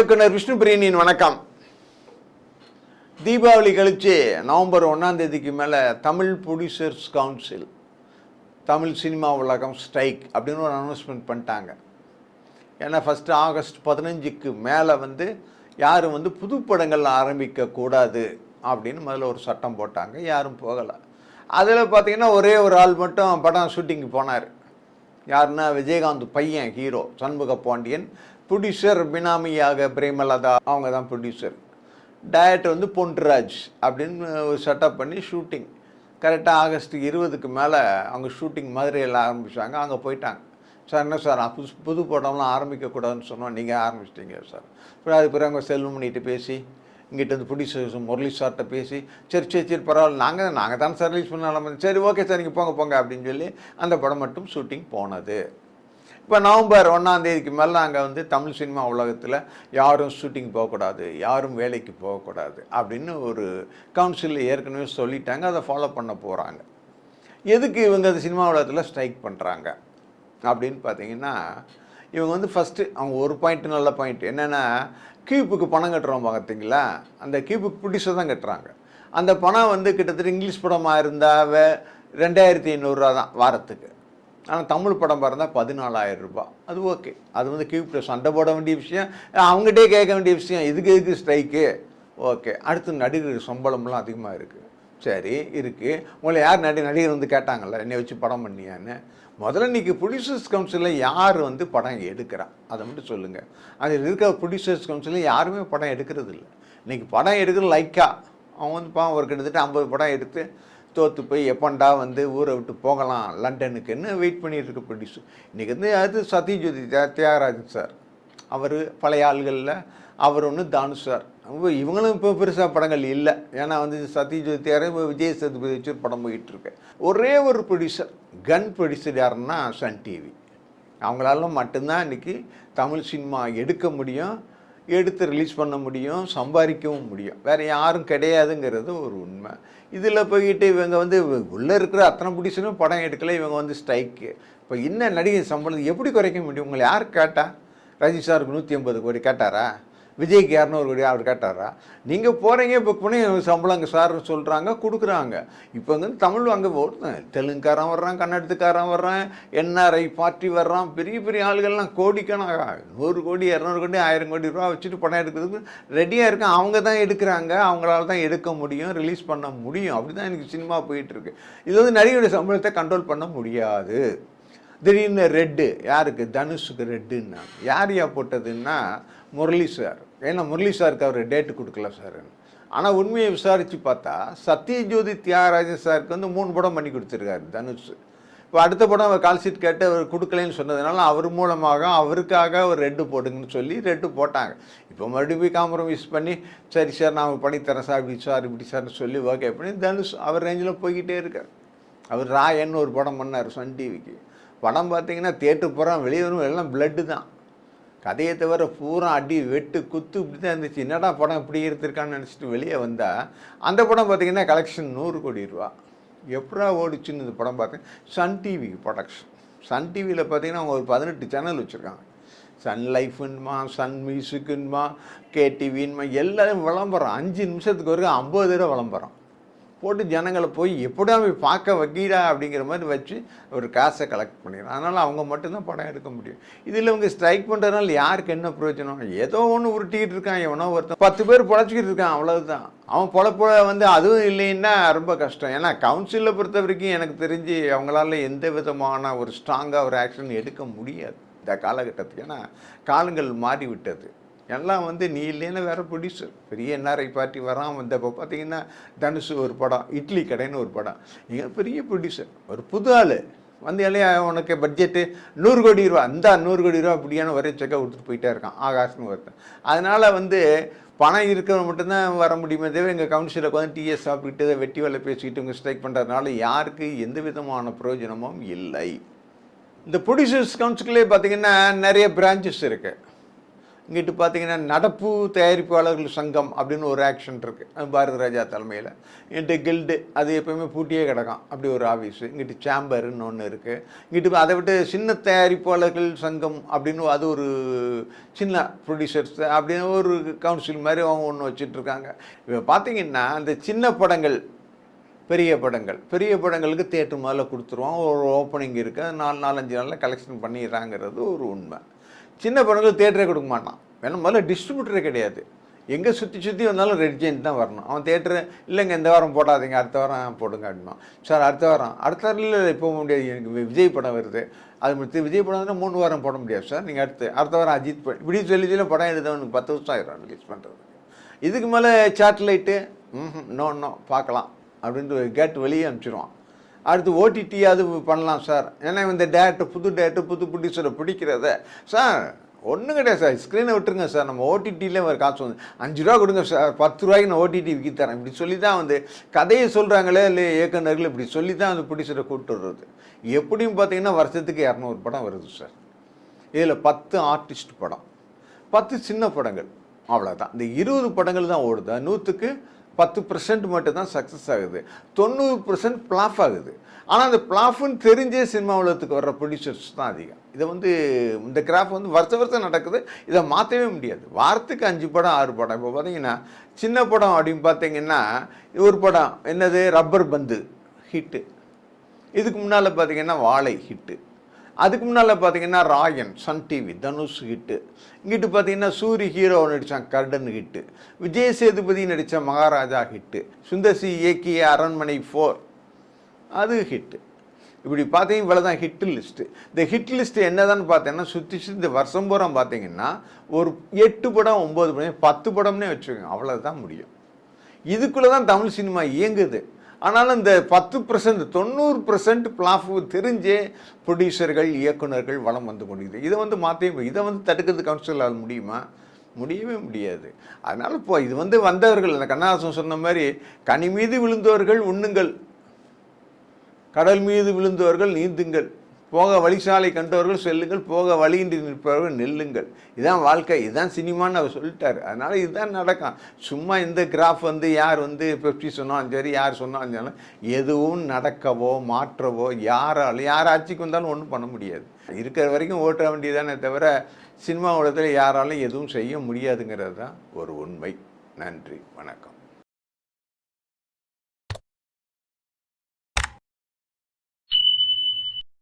இயக்குனர் விஷ்ணு பிரியனின் வணக்கம். தீபாவளி கழிச்சு நவம்பர் ஒன்றாம் தேதிக்கு மேலே Tamil producers council Tamil cinema உலகம் ஸ்ட்ரைக் அப்படின்னு ஒரு அனௌன்ஸ்மெண்ட் பண்ணிட்டாங்க. ஏன்னா ஃபஸ்ட்டு ஆகஸ்ட் பதினஞ்சுக்கு மேலே வந்து யாரும் வந்து புது படங்கள் ஆரம்பிக்கக்கூடாது அப்படின்னு முதல்ல ஒரு சட்டம் போட்டாங்க. யாரும் போகலை. அதில் பார்த்தீங்கன்னா ஒரே ஒரு ஆள் மட்டும் படம் ஷூட்டிங்க்கு போனார். யாருன்னா விஜயகாந்த் பையன் ஹீரோ சண்முக பாண்டியன். ப்ரொடியூசர் பினாமியாக பிரேமலதா அவங்க தான் ப்ரொடியூசர் டயட் வந்து பொன்ராஜ் அப்படின்னு ஒரு செட்டப் பண்ணி ஷூட்டிங் கரெக்டாக ஆகஸ்ட் இருபதுக்கு மேலே அவங்க ஷூட்டிங் மதுரையில் ஆரம்பித்தாங்க அங்கே போயிட்டாங்க. சார் என்ன சார் நான் புது புது படம்லாம் ஆரம்பிக்கக்கூடாதுன்னு சொன்னோம் நீங்கள் ஆரம்பிச்சிட்டிங்க சார். அப்புறம் அதுக்கு பிறகு அவங்க செல்வமணிகிட்ட பேசி இங்கிட்ட வந்து ப்ரொடியூசர்ஸ் முரளி சார்கிட்ட பேசி சரி சரி சரி பரவாயில்ல நாங்கள் நாங்கள் தான் சார் ரிலீஸ் பண்ணாலும் சரி ஓகே சார் நீங்கள் போங்க போங்க அப்படின்னு சொல்லி அந்த படம் மட்டும் ஷூட்டிங் போனது. இப்போ நவம்பர் ஒன்றாம் தேதிக்கு மேலே நாங்கள் வந்து தமிழ் சினிமா உலகத்தில் யாரும் ஷூட்டிங் போகக்கூடாது யாரும் வேலைக்கு போகக்கூடாது அப்படின்னு ஒரு கவுன்சிலில் ஏற்கனவே சொல்லிட்டாங்க அதை ஃபாலோ பண்ண போகிறாங்க எதுக்கு இவங்க அந்த சினிமா உலகத்தில் ஸ்ட்ரைக் பண்ணுறாங்க அப்படின்னு பார்த்தீங்கன்னா இவங்க வந்து ஃபஸ்ட்டு அவங்க ஒரு பாயிண்ட் நல்ல பாயிண்ட் என்னென்னா கியூப்புக்கு பணம் கட்டுறோம் பார்த்தீங்களா அந்த கியூப்புக்கு பிடிச்ச தான் கட்டுறாங்க. அந்த பணம் வந்து கிட்டத்தட்ட இங்கிலீஷ் படமாக இருந்தால் ரெண்டாயிரத்தி ஐநூறுரூவா தான் வாரத்துக்கு. ஆனால் தமிழ் படம் இருந்தால் பதினாலாயிரம் ரூபாய் அது ஓகே. அது வந்து கியூப்பில் சண்டை போட வேண்டிய விஷயம். அவங்ககிட்டே கேட்க வேண்டிய விஷயம். இதுக்கு எதுக்கு ஸ்ட்ரைக்கு ஓகே. அடுத்து நடிகர் சம்பளம்லாம் அதிகமாக இருக்குது சரி இருக்குது உங்களை யார் நடி நடிகர் வந்து கேட்டாங்கல்ல என்னை வச்சு படம் பண்ணியான்னு? முதல்ல இன்றைக்கி ப்ரொடியூசர்ஸ் கவுன்சிலில் யார் வந்து படம் எடுக்கிறா? அதை மட்டும் சொல்லுங்கள் அதில் இருக்கிற ப்ரொடியூசர்ஸ் கவுன்சிலில் யாருமே படம் எடுக்கிறது இல்லை. இன்றைக்கி படம் எடுக்கிற லைக்கா அவன் வந்து பாவம் ஒரு கிட்டத்தட்ட ஐம்பது படம் எடுத்து தோற்று போய் எப்பண்டா வந்து ஊரை விட்டு போகலாம் லண்டனுக்குன்னு வெயிட் பண்ணிட்டு இருக்க ப்ரொடியூசர் இன்றைக்கி வந்து அது சத்யஜோதி தியாகராஜன் சார். அவர் பழைய ஆள்களில் அவர் ஒன்று தானு சார். இவங்களும் இப்போ பெருசாக படங்கள் இல்லை. ஏன்னா வந்து சத்யஜோதி தியாகராஜன் இப்போ விஜய் சேதுபதி வச்சு படம் போயிட்டு இருக்கு. ஒரே ஒரு ப்ரொடியூசர் கன் ப்ரொடியூசர் யாருன்னா சன் டிவி அவங்களால மட்டும்தான் இன்றைக்கி தமிழ் சினிமா எடுக்க முடியும். எடுத்து ரிலீஸ் பண்ண முடியும் சம்பாதிக்கவும் முடியும். வேறு யாரும் கிடையாதுங்கிறது ஒரு உண்மை. இதில் போய்கிட்டு இவங்க வந்து உள்ளே இருக்கிற அத்தனை பிடிச்சனும் படம் எடுக்கலை இவங்க வந்து ஸ்ட்ரைக்கு இப்போ என்ன நடிகை சம்பளம் எப்படி குறைக்க முடியும்? உங்களை யார் கேட்டால் ரஜினி சாருக்கு நூற்றி ஐம்பது கோடி கேட்டாரா? விஜய்க்கு இரநூறு கோடி அவர் கேட்டாரா? நீங்கள் போகிறீங்க புக் பண்ணி சம்பளம் அங்கே சார்னு சொல்கிறாங்க கொடுக்குறாங்க. இப்போ வந்து தமிழ் அங்கே தெலுங்குக்காரன் வர்றான் கன்னடத்துக்காரன் வர்றான் என்ஆர்ஐ பார்ட்டி வர்றான் பெரிய பெரிய ஆளுகள்லாம் கோடிக்கணக்கா நூறு கோடி இரநூறு கோடி ஆயிரம் கோடி ரூபா வச்சுட்டு பணம் எடுக்கிறதுக்கு ரெடியாக இருக்கான் அவங்க தான் எடுக்கிறாங்க அவங்களால தான் எடுக்க முடியும் ரிலீஸ் பண்ண முடியும். அப்படி தான் எனக்கு சினிமா போயிட்டுருக்கு. இது வந்து நடிகருடைய சம்பளத்தை கண்ட்ரோல் பண்ண முடியாது. திடீர்னு ரெட்டு யாருக்கு? தனுஷுக்கு ரெட்டுன்னா யார் யா போட்டதுன்னா முரளி சார் ஏன்னா முரளி சாருக்கு அவர் டேட்டு கொடுக்கல சார் ஆனால் உண்மையை விசாரித்து பார்த்தா சத்யஜோதி தியாகராஜன் சாருக்கு வந்து மூணு படம் பண்ணி கொடுத்துருக்காரு தனுஷ். இப்போ அடுத்த படம் அவர் கால்ஷீட் கேட்டு அவர் கொடுக்கலன்னு சொன்னதுனால அவர் மூலமாக அவருக்காக ஒரு ரெட்டு போடுங்கன்னு சொல்லி ரெட்டு போட்டாங்க. இப்போ மறுபடியும் போய் காம்ப்ரமைஸ் பண்ணி சரி சார் நான் பண்ணித்தரேன் சார் இப்படி சார் இப்படி சார்னு சொல்லி ஓகே பண்ணி தனுஷ் அவர் ரேஞ்சில் போய்கிட்டே இருக்கார். அவர் ராயன்னு ஒரு படம் பண்ணார் சன் டிவிக்கு படம் பார்த்தீங்கன்னா தேட்டர் போகிறான் வெளியே வரும் எல்லாம் பிளட்டு தான். கதையை தவிர பூரா அடி வெட்டு குத்து இப்படி தான் இருந்துச்சு. என்னடா படம் இப்படி எடுத்திருக்கான்னு நினச்சிட்டு வெளியே வந்தால் அந்த படம் பார்த்தீங்கன்னா கலெக்ஷன் நூறு கோடி ரூபா. எப்படா ஓடிச்சுன்னு இந்த படம் பார்த்தேன் சன் டிவி ப்ரொடக்ஷன் சன் டிவியில் பார்த்தீங்கன்னா அவங்க ஒரு பதினெட்டு சேனல் வச்சுருக்காங்க. சன் லைஃப்னுமா சன் மியூசிக்குன்மா கேடிவின்மா எல்லாரும் விளம்பரம். அஞ்சு நிமிஷத்துக்கு வரைக்கும் ஐம்பது தடவை விளம்பரம். போட்டு ஜனங்களை போய் எப்படியா போய் பார்க்க வைக்கிறா அப்படிங்கிற மாதிரி வச்சு ஒரு காசை கலெக்ட் பண்ணிடுறான் அதனால் அவங்க மட்டும்தான் படம் எடுக்க முடியும். இதில் இவங்க ஸ்ட்ரைக் பண்ணுறதுனால யாருக்கு என்ன பிரயோஜனம்? ஏதோ ஒன்று உருட்டிக்கிட்டு இருக்கான் எவனோ ஒருத்தன். பத்து பேர் பொழைச்சிக்கிட்டு இருக்கான் அவ்வளவுதான். அவன் பொழப்ப வந்து அதுவும் இல்லைன்னா ரொம்ப கஷ்டம். ஏன்னா கவுன்சிலை பொறுத்த வரைக்கும் எனக்கு தெரிஞ்சு அவங்களால எந்த விதமான ஒரு ஸ்ட்ராங்காக ஒரு ஆக்ஷன் எடுக்க முடியாது. இந்த காலகட்டத்துக்கு. ஏன்னா காலங்கள் மாறி விட்டது எல்லாம் வந்து நீ இல்லைன்னு வேற ப்ரொடியூசர் பெரிய என்ஆர்ஐ பார்ட்டி வரான் வந்தப்போ பார்த்தீங்கன்னா தனுஷு ஒரு படம் இட்லி கடைன்னு ஒரு படம். இங்கே பெரிய ப்ரொடியூசர் ஒரு புது ஆள். வந்து இல்லையா உனக்கு பட்ஜெட்டு நூறு கோடி ரூபா. அந்த நூறு கோடி ரூபா அப்படியான ஒரே செக்கை கொடுத்துட்டு போயிட்டே இருக்கான் ஆகாஷ்னு ஒருத்தன் அதனால் வந்து பணம் இருக்கிறவங்க மட்டும்தான் வர முடியுமே தவிர எங்கள் கவுன்சிலில் உட்காந்து டிஎஸ் சாப்பிட்டுட்டு வெட்டி வேலை பேசிக்கிட்டு இவங்க ஸ்ட்ரைக் பண்ணுறதுனால யாருக்கு எந்த விதமான பிரயோஜனமும் இல்லை. இந்த ப்ரொடியூசர்ஸ் கவுன்சிலே பார்த்தீங்கன்னா நிறைய பிரான்ச்சஸ் இருக்குது இங்கிட்டு பார்த்தீங்கன்னா நடப்பு தயாரிப்பாளர்கள் சங்கம் அப்படின்னு ஒரு ஆக்ஷன் இருக்குது பாரத ராஜா தலைமையில். இங்கிட்டு கில்டு அது எப்போயுமே பூட்டியே கிடக்கும். அப்படி ஒரு ஆஃபீஸு இங்கிட்டு சேம்பருன்னு ஒன்று இருக்குது இங்கிட்டு அதை விட்டு சின்ன தயாரிப்பாளர்கள் சங்கம் அப்படின்னு அது ஒரு சின்ன ப்ரொடியூசர்ஸ் அப்படின்னு ஒரு கவுன்சில் மாதிரி அவங்க ஒன்று வச்சுட்ருக்காங்க இப்போ பார்த்தீங்கன்னா அந்த சின்ன படங்கள் பெரிய படங்கள் பெரிய படங்களுக்கு தேட்டர் முதல்ல கொடுத்துருவோம். ஒரு ஓப்பனிங் இருக்குது நாலு நாலஞ்சு நாளில் கலெக்ஷன் பண்ணிடுறாங்கிறது ஒரு உண்மை. சின்ன படங்கள் தேட்டரே கொடுக்க மாட்டான். வேணா முதல்ல டிஸ்ட்ரிபியூட்டரே கிடையாது. எங்கே சுற்றி சுற்றி வந்தாலும் ரெட் ஜெயின் தான் வரணும். அவன் தேட்டரு இல்லைங்க இந்த வாரம் போடாதீங்க அடுத்த வாரம் போடுங்க அப்படின்னா சார் அடுத்த வாரம். அடுத்த வாரம் இல்லை இல்லை, போக முடியாது. எனக்கு விஜய் படம் வருது. அது முடித்து விஜய் படம் வந்து மூணு வாரம் போட முடியாது சார். நீங்கள் அடுத்து அடுத்த வாரம் அஜித் படம் இப்படி சொல்லி சொல்லி படம் எடுத்தவனுக்கு பத்து வருஷம் ஆயிரும் ரிலீஸ் பண்ணுறது இதுக்கு மேலே சேட்டலைட்டு ம் நோ நோ பார்க்கலாம். அப்படின்ட்டு கேட்டு வெளியே அனுப்பிச்சிடுவான் அடுத்து ஓடிடி அது பண்ணலாம் சார். ஏன்னா இந்த டேரக்டர் புது டேரக்டர் புது ப்ரொடியூசரை பிடிக்கிறத. சார் ஒன்றும் கிடையாது சார். ஸ்க்ரீனை விட்டுருங்க சார். நம்ம ஓடிடியிலே ஒரு காசு வந்து அஞ்சு ரூபா கொடுங்க சார். பத்து ரூபாய்க்கு நான் ஓடிடி விற்கி தரேன். இப்படி சொல்லி தான் வந்து கதையை சொல்கிறாங்களே இல்லை இயக்குநர்கள் இப்படி சொல்லி தான் அந்த பிடிச்சரை கூப்பிட்டு வர்றது எப்படியும் பார்த்தீங்கன்னா வருஷத்துக்கு இரநூறு படம் வருது சார். இதில் பத்து ஆர்டிஸ்ட் படம். பத்து சின்ன படங்கள். அவ்வளோதான் இந்த இருபது படங்கள் தான் ஓடுது. நூற்றுக்கு பத்து பர்சன்ட் மட்டும் தான் சக்ஸஸ் ஆகுது. தொண்ணூறு பர்சன்ட் பிளாஃப் ஆகுது. ஆனால் அந்த பிளாஃப்னு தெரிஞ்சே சினிமா உலகத்துக்கு வர்ற ப்ரொடியூசர்ஸ் தான் அதிகம். இதை வந்து இந்த கிராஃப் வந்து வருஷ வருஷம் நடக்குது. இதை மாற்றவே முடியாது. வாரத்துக்கு அஞ்சு படம் ஆறு படம். இப்போ பார்த்தீங்கன்னா சின்ன படம் அப்படின்னு பார்த்தீங்கன்னா ஒரு படம் என்னது? ரப்பர் பந்து ஹிட்டு இதுக்கு முன்னால் பார்த்தீங்கன்னா வாழை ஹிட்டு அதுக்கு முன்னால் பார்த்தீங்கன்னா Raayan Sun TV Dhanush hit இங்கிட்டு பார்த்தீங்கன்னா சூரி ஹீரோ நடித்தான் கர்டன் ஹிட்டு விஜய் சேதுபதி நடித்த மகாராஜா ஹிட்டு சுந்தர்சி இயக்கிய அரண்மனை ஃபோர் அது ஹிட்டு இப்படி பார்த்தீங்க இவ்வளோ தான் ஹிட் லிஸ்ட்டு இந்த ஹிட் லிஸ்ட்டு என்னதான்னு பார்த்தீங்கன்னா சுற்றி சுற்றி இந்த வருஷம் பூரா பார்த்தீங்கன்னா ஒரு எட்டு படம் ஒம்பது படம் பத்து படம்னே வச்சுக்கோங்க. அவ்வளோதான் முடியும். இதுக்குள்ளே தான் தமிழ் சினிமா இயங்குது. ஆனாலும் இந்த பத்து பர்சன்ட் தொண்ணூறு பர்சன்ட் பிளாஃபு தெரிஞ்சே ப்ரொடியூசர்கள் இயக்குனர்கள் வளம் வந்து கொண்டிருக்குது. இதை வந்து மாற்றி இதை வந்து தடுக்கிறது கவுன்சிலால் முடியுமா? முடியவே முடியாது. அதனால் இப்போ இது வந்து வந்தவர்கள் அந்த கண்ணாசன் சொன்ன மாதிரி கனி மீது விழுந்தவர்கள் உண்ணுங்கள். கடல் மீது விழுந்தவர்கள் நீந்துங்கள். போக வழிசாலை கண்டவர்கள் செல்லுங்கள் போக வழியின்றி நிற்பவர்கள் நெல்லுங்கள். இதான் வாழ்க்கை இதுதான் சினிமான்னு அவர் சொல்லிட்டார். அதனால் இதுதான் நடக்கும். சும்மா இந்த கிராஃப் வந்து யார் வந்து பெப்டி சொன்னாலும் சரி யார் சொன்னாலும் சரி எதுவும் நடக்கவோ மாற்றவோ யாராலும் யார் ஆட்சிக்கு வந்தாலும் ஒன்றும் பண்ண முடியாது. இருக்கிற வரைக்கும் ஓட்ட வேண்டியதானே தவிர சினிமா உலகத்தில் யாராலும் எதுவும் செய்ய முடியாதுங்கிறது தான் ஒரு உண்மை. நன்றி வணக்கம்.